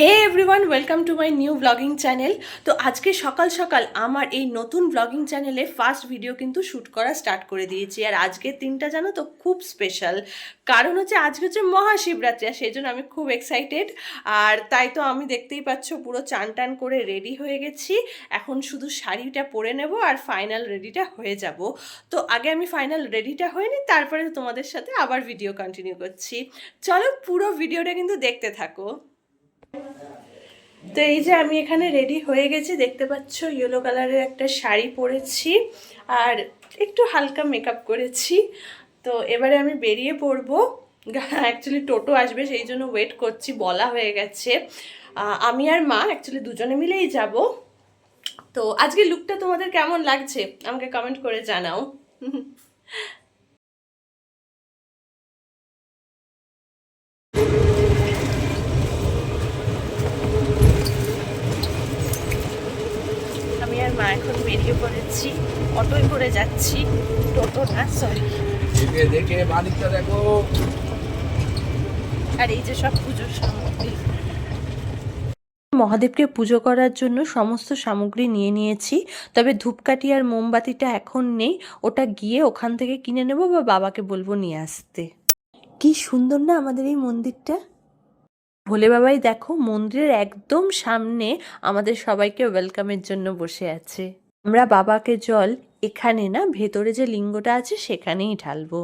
Hey everyone welcome to my new blogging channel তো আজকে সকাল সকাল আমার এই নতুন ব্লগিং চ্যানেলে ফার্স্ট ভিডিও কিন্তু শ্যুট করা স্টার্ট করে দিয়েছি। আর আজকের দিনটা জানো তো খুব স্পেশাল কারণ হচ্ছে আজকে হচ্ছে মহাশিবরাত্রি, আর সেই জন্য আমি খুব এক্সাইটেড আর তাই তো আমি দেখতেই পাচ্ছ পুরো চান টান করে রেডি হয়ে গেছি। এখন শুধু শাড়িটা পরে নেব আর ফাইনাল রেডিটা হয়ে যাব। তো আগে আমি ফাইনাল রেডিটা হয়ে নিই, তারপরে তোমাদের সাথে আবার ভিডিও কন্টিনিউ করছি। চলো পুরো ভিডিওটা কিন্তু দেখতে থাকো। তো এই যে আমি এখানে রেডি হয়ে গেছি, দেখতে পাচ্ছ ইয়েলো কালারের একটা শাড়ি পরেছি আর একটু হালকা মেকআপ করেছি। তো এবারে আমি বেরিয়ে পড়ব। অ্যাকচুয়ালি টোটো আসবে, সেই জন্য ওয়েট করছি, বলা হয়ে গেছে। আমি আর মা অ্যাকচুয়ালি দুজনে মিলেই যাব। তো আজকে লুকটা তোমাদের কেমন লাগছে? আমাকে কমেন্ট করে জানাও। মা এখন বেরিয়ে পড়েছি। অটোয় করে যাচ্ছি। টোটো না সরি দেখে দেখে মালিকটা দেখো। আর এই যে সব পুজোর সামগ্রী। মহাদেবকে পুজো করার জন্য সমস্ত সামগ্রী নিয়ে নিয়েছি। তবে ধূপকাঠি আর মোমবাতিটা এখন নেই। ওটা গিয়ে ওখান থেকে কিনে নেব বা বাবাকে বলব নিয়ে আসতে। কি সুন্দর না আমাদের এই মন্দিরটা। ভোলে বাবাই দেখো মন্দিরের একদম সামনে আমাদের সবাইকে ওয়েলকামের জন্য বসে আছে। আমরা বাবাকে জল এখানে না, ভেতরে যে লিঙ্গটা আছে সেখানেই ঢালবো।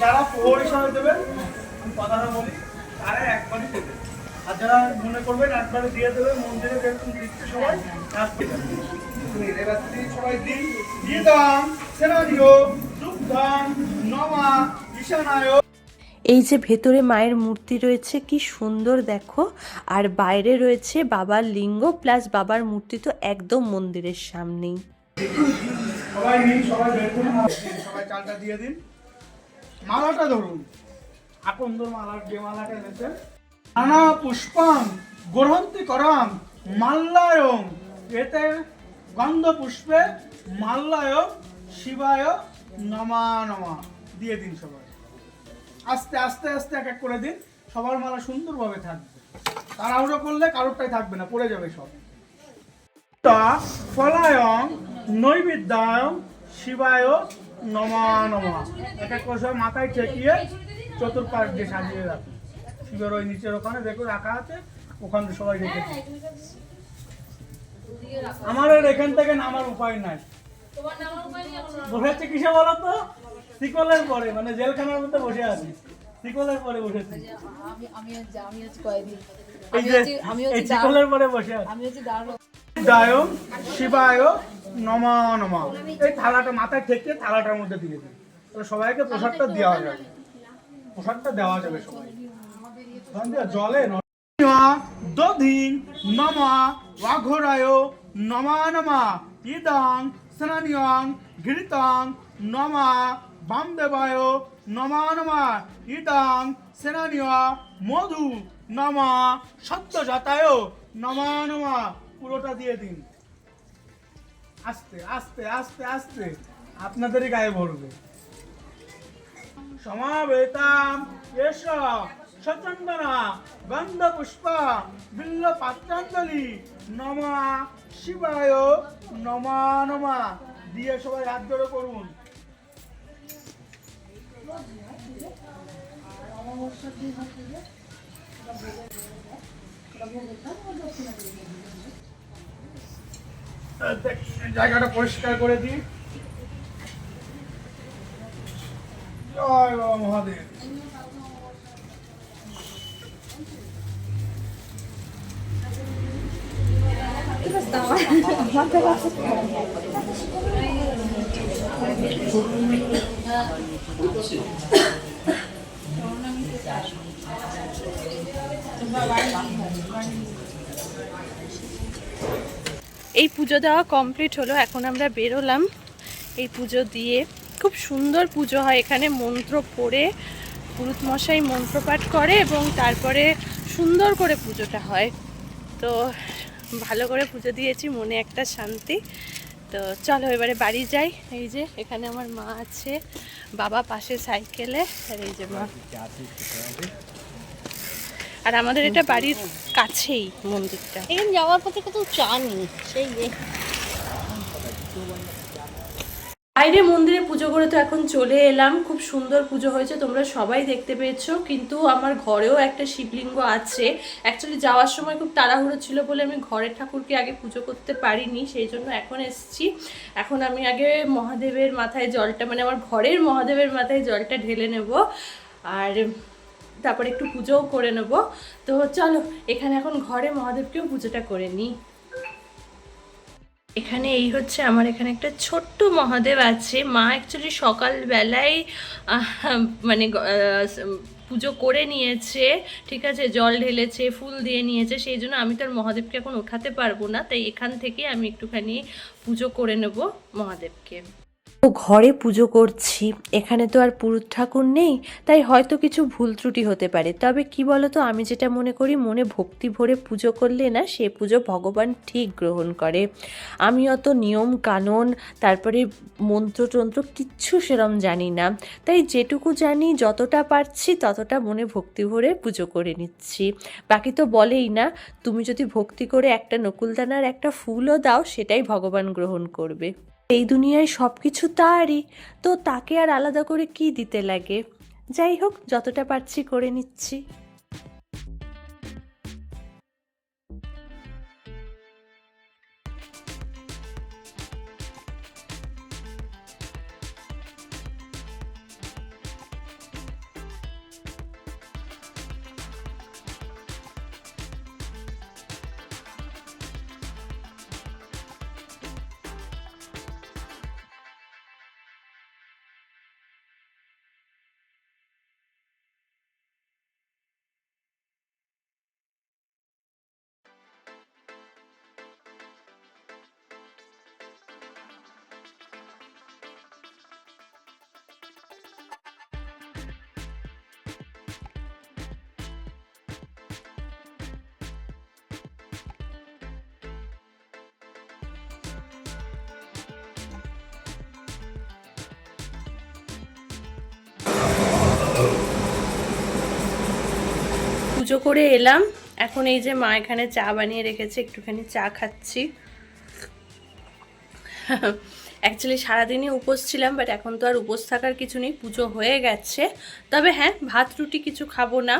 যারা দেবেন কথাটা বলি। তারা একবারই দেবে আর যারা মনে করবেন একবারে দিয়ে দেবে মন্দিরে যেরকম দিচ্ছে সবাই আসবে রাত্রি সবাই দিন দিয়ে দাম সেনারিও নমা ঈশানায়। এই যে ভেতরে মায়ের মূর্তি রয়েছে কি সুন্দর দেখো। আর বাইরে রয়েছে বাবার লিঙ্গ প্লাস বাবার মূর্তি তো একদম মন্দিরের সামনেই। সবাই নিন সবাই সবাই চালটা দিয়ে দিন। মালাটা ধরুন। আকন্দর মালার যে মালাটা এনেছেন। নানা পুষ্পাং, গ্রহন্তি করাম মাল্লায়ং। এতে গন্ধ পুষ্পে মাল্লায়, শিবায় নমা নমা দিয়ে দিন সবাই। আস্তে আস্তে আস্তে এক এক করে দিন, সবার মালা সুন্দরভাবে থাকবে। তাড়াহুড়ো করলে কারোরটাই থাকবে না, পড়ে যাবে সব। ফলায়ং, নৈবেদ্যায়ং, শিবায় নমা নমা। এক এক করে সব মাথায় ঠেকিয়ে চতুর্পাশ দিয়ে সাজিয়ে রাখুন। শিবের ওই নিচের ওখানে দেখো রাখা আছে সবাই আমার এখান থেকে নামার উপায় নাই। বসে আছে কিসে বলো তো? পরে মানে জেলখানার মধ্যে বসে আছি। শিকলের পরে বসেছি। পরে বসে আছি। শিবায় নমা নমা। এই থালাটা মাথায় ঠেকিয়ে থালাটার মধ্যে দিয়ে তাহলে সবাইকে প্রসাদটা দেওয়া যাবে। প্রসাদটা দেওয়া যাবে সবাই। জলে দধিং নমা ওয়াঘরায় নমা নমা ইদাং স্নানিয়ং ঘৃতাং নমা বামদেবায়, নমা নমা ইদাং সেনানিয়া মধু নমা সত্যজাতায়, নমা নমা পুরোটা দিয়ে দিন। আস্তে আস্তে আস্তে আস্তে। আপনাদেরই গায়ে ভরবে সমাবেতাম। সচন্দনা গন্ধ পুষ্প বিল্ল পাত্রাঞ্জলি, নমা শিবায় নমা নমা। দিয়ে সবাই হাত ধরে করুন। জায়গাটা পরিষ্কার করে দিই। এই পুজো দেওয়া কমপ্লিট হলো এখন আমরা বেরোলাম। এই পুজো দিয়ে খুব সুন্দর পুজো হয়। এখানে মন্ত্র পড়ে, পুরুত মশাই মন্ত্রপাঠ করে এবং তারপরে সুন্দর করে পুজোটা হয়। তো ভালো করে পুজো দিয়েছি, মনে একটা শান্তি। তো চলো এবারে বাড়ি যাই। এই যে এখানে আমার মা আছে, বাবা পাশে সাইকেলে, আর এই যে মা। আর আমাদের এটা বাড়ির কাছেই মন্দিরটা। এখানে যাওয়ার পথে কত চা নেই সেই বাইরে মন্দিরে পুজো করে তো এখন চলে এলাম। খুব সুন্দর পুজো হয়েছে, তোমরা সবাই দেখতে পেয়েছ। কিন্তু আমার ঘরেও একটা শিবলিঙ্গ আছে। অ্যাকচুয়ালি যাওয়ার সময় খুব তাড়াহুড়ো ছিল বলে আমি ঘরের ঠাকুরকে আগে পুজো করতে পারিনি, সেই জন্য এখন এসেছি। এখন আমি আগে মহাদেবের মাথায় জলটা মানে আমার ঘরের মহাদেবের মাথায় জলটা ঢেলে নেব। আর তারপরে একটু পুজোও করে নেব। তো চলো, এখানে এখন ঘরে মহাদেবকেও পুজোটা করে নিই। এখানে এই হচ্ছে আমার এখানে একটা ছোট্ট মহাদেব আছে। মা অ্যাকচুয়ালি সকালবেলায় মানে পুজো করে নিয়েছে, ঠিক আছে? জল ঢেলেছে, ফুল দিয়ে নিয়েছে, সেই জন্য আমি তো আর মহাদেবকে এখন ওঠাতে পারব না। তাই এখান থেকে আমি একটুখানি পুজো করে নেব মহাদেবকে। ও ঘরে পুজো করছি, এখানে তো আর পুরুত ঠাকুর নেই, তাই হয়তো কিছু ভুল ত্রুটি হতে পারে। তবে কি বলতো, আমি যেটা মনে করি, মনে ভক্তি ভরে পুজো করলে না, সে পুজো ভগবান ঠিক গ্রহণ করে। আমি অত নিয়ম কানুন, তারপরে মন্ত্রতন্ত্র কিচ্ছু সেরম জানি না। তাই যেটুকু জানি, যতটা পারছি, ততটা মনে ভক্তি ভরে পুজো করে নিচ্ছি। বাকি তো বলেই না, তুমি যদি ভক্তি করে একটা নকুলদানার একটা ফুলও দাও, সেটাই ভগবান গ্রহণ করবে। এই দুনিয়ায় সব কিছু তারই, তো তাকে আর আলাদা করে কি দিতে লাগে? যাই হোক, যতটা পারছি করে নিচ্ছি। পুজো করে এলাম। এখন এই যে মা এখানে চা বানিয়ে রেখেছে, একটুখানি চা খাচ্ছি। অ্যাকচুয়ালি সারাদিনই উপোস ছিলাম বাট এখন তো আর উপোস থাকার কিছু নেই, পুজো হয়ে গেছে। তবে হ্যাঁ ভাত, রুটি কিছু খাব না।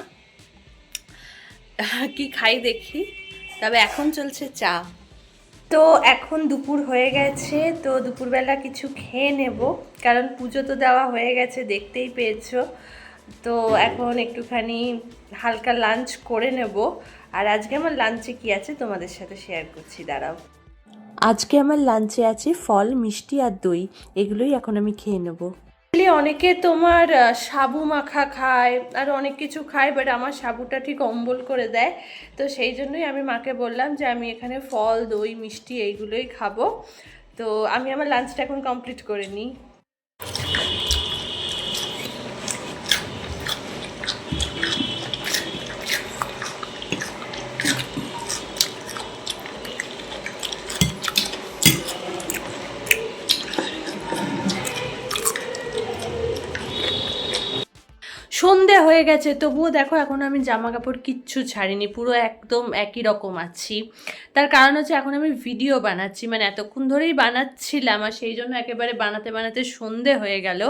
কি খাই দেখি। তবে এখন চলছে চা। তো এখন দুপুর হয়ে গেছে, তো দুপুরবেলা কিছু খেয়ে নেব, কারণ পুজো তো দেওয়া হয়ে গেছে, দেখতেই পেয়েছ। তো এখন একটুখানি হালকা লাঞ্চ করে নেব। আর আজকে আমার লাঞ্চে কি আছে তোমাদের সাথে শেয়ার করছি, দাঁড়াও। আজকে আমার লাঞ্চে আছে ফল, মিষ্টি আর দই, এগুলোই এখন আমি খেয়ে নেব। অনেকে তোমার সাবু মাখা খায়, আর অনেক কিছু খায় বাট আমার সাবুটা ঠিক অম্বল করে দেয়। তো সেই জন্যই আমি মাকে বললাম যে আমি এখানে ফল, দই, মিষ্টি, এইগুলোই খাব। তো আমি আমার লাঞ্চটা এখন কমপ্লিট করে নিই সন্ধে হয়ে গেছে। তবুও দেখো, এখন আমি জামা কাপড় কিচ্ছু ছাড়িনি, পুরো একদম একই রকম আছি। তার কারণ হচ্ছে, এখন আমি ভিডিও বানাচ্ছি। মানে এতক্ষণ ধরেই বানাচ্ছিলাম আর সেই জন্য একেবারে বানাতে বানাতে সন্ধে হয়ে গেল।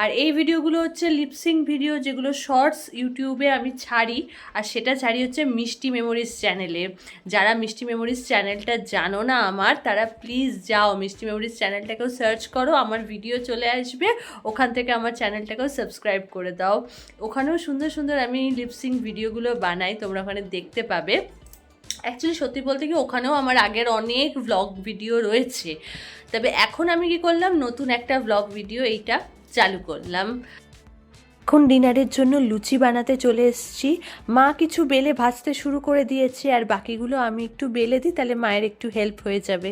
আর এই ভিডিওগুলো হচ্ছে লিপসিং ভিডিও যেগুলো শর্টস ইউটিউবে আমি ছাড়ি। আর সেটা ছাড়ি হচ্ছে মিষ্টি মেমোরিজ চ্যানেলে যারা মিষ্টি মেমোরিজ চ্যানেলটা জানো না আমার, তারা প্লিজ যাও মিষ্টি মেমোরিজ চ্যানেলটাকেও সার্চ করো। আমার ভিডিও চলে আসবে, ওখান থেকে আমার চ্যানেলটাকেও সাবস্ক্রাইব করে দাও। ওখানেও সুন্দর সুন্দর আমি লিপসিং ভিডিওগুলো বানাই, তোমরা ওখানে দেখতে পাবে। অ্যাকচুয়ালি সত্যি বলতে কি, ওখানেও আমার আগের অনেক ভ্লগ ভিডিও রয়েছে। তবে এখন আমি কি করলাম, নতুন একটা ভ্লগ ভিডিও এইটা চালু করলাম। এখন ডিনারের জন্য লুচি বানাতে চলে এসেছি। মা কিছু বেলে ভাজতে শুরু করে দিয়েছে, আর বাকিগুলো আমি একটু বেলে দিই, তাহলে মায়ের একটু হেল্প হয়ে যাবে।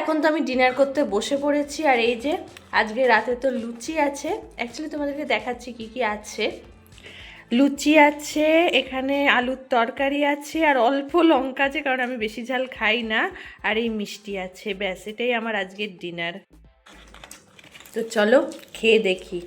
এখন তো আমি ডিনার করতে বসে পড়েছি, আর এই যে আজকে রাতে তো লুচি আছে। অ্যাকচুয়ালি তোমাদেরকে দেখাচ্ছি কি কি আছে। লুচি আছে, এখানে আলুর তরকারি আছে, আর অল্প লঙ্কা আছে, কারণ আমি বেশি ঝাল খাই না। আর এই মিষ্টি আছে, ব্যাস, এটাই আমার আজকের ডিনার তো চলো খেয়ে দেখি।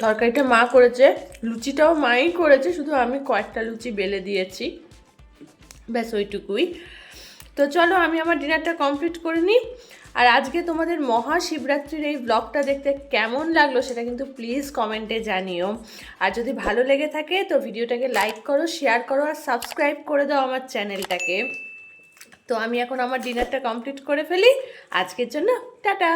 তরকারিটা মা করেছে, লুচিটাও মাই করেছে, শুধু আমি কয়েকটা লুচি বেলে দিয়েছি। ব্যাস ওইটুকুই। তো চলো আমি আমার ডিনারটা কমপ্লিট করে নিই। আর আজকে তোমাদের মহাশিবরাত্রির এই ব্লগটা দেখতে কেমন লাগল সেটা কিন্তু প্লিজ কমেন্টে জানিও। আর যদি ভালো লেগে থাকে তো ভিডিওটাকে লাইক করো শেয়ার করো আর সাবস্ক্রাইব করে দাও আমার চ্যানেলটাকে তো আমি এখন আমার ডিনারটা কমপ্লিট করে ফেলি। আজকের জন্য টাটা!